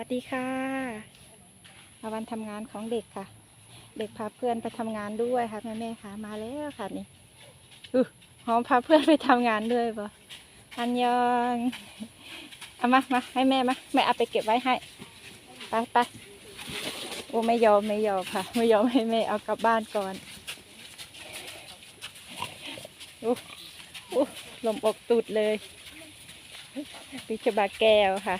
วัสดีค่ะมาวันทำงานของเด็กค่ะ เด็กพาเพื่อนไปทำงานด้วยค่ะแม่แม่ๆค่ะมาแล้วค่ะนี่อือหอมพาเพื่อนไปทำงานด้วยปะอันยองเอามามาให้แม่มาแม่เอาไปเก็บไว้ให้ไปไปโอ้ไม่ยอมไม่ยอมค่ะ ไม่ยอมให้แม่เอากลับบ้านก่อนอู้อู้ลมอกตุดเลยพิชบาแก้วค่ะ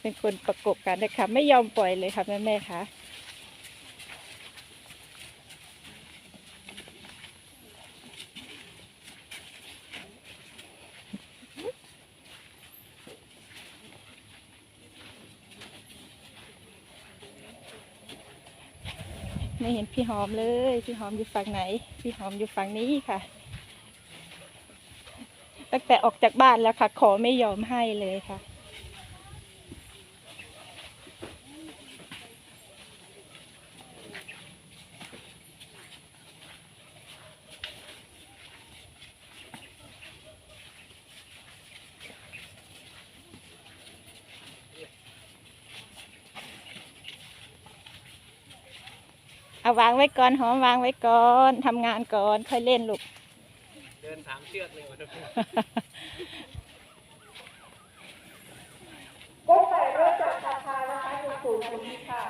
เป็นคนประกบกันนะคะไม่ยอมปล่อยเลยค่ะแม่แม่ๆค่ะไม่เห็นพี่หอมเลย พี่หอมอยู่ฝั่งไหน พี่หอมอยู่ฝั่งนี้ค่ะ ตั้งแต่ออกจากบ้านแล้วค่ะ ขอไม่ยอมให้เลยค่ะ เอาวางไว้ก่อนหอมวางไว้ก่อนทำงานก่อนค่อยเล่นลูก เดินสามเชือกเลยวันนี้ก็ใส่รถจักรคานะคะสูงๆนี้ค่ะ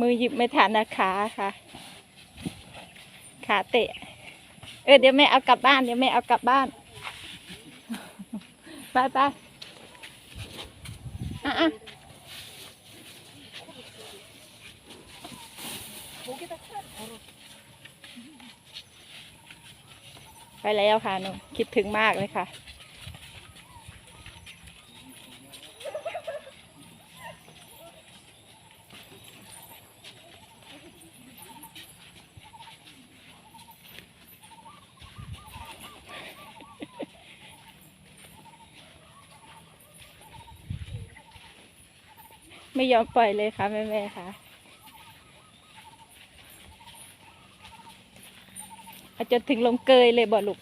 มือหยิบไม่ทันนะขาค่ะ ขาเตะ เออเดี๋ยวแม่เอากลับบ้านเดี๋ยวแม่เอากลับบ้าน ไปไปอะอะ ไปแล้วค่ะหนูคิดถึงมากเลยค่ะ ไม่ยอมปล่อยเลยค่ะแม่แม่ๆค่ะ อาจจะถึงลงเกยเลยบ่ลูก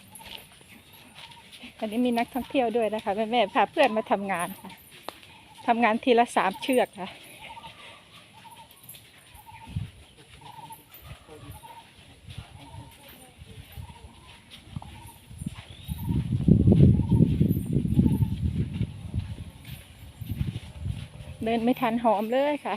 อันนี้มีนักท่องเที่ยวด้วยนะคะแม่แม่ๆพาเพื่อนมาทำงานค่ะทำงานทีละสามเชือกค่ะเดินไม่ทันหอมเลยค่ะ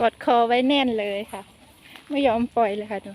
กอดคอไว้แน่นเลยค่ะ ไม่ยอมปล่อยเลยค่ะดู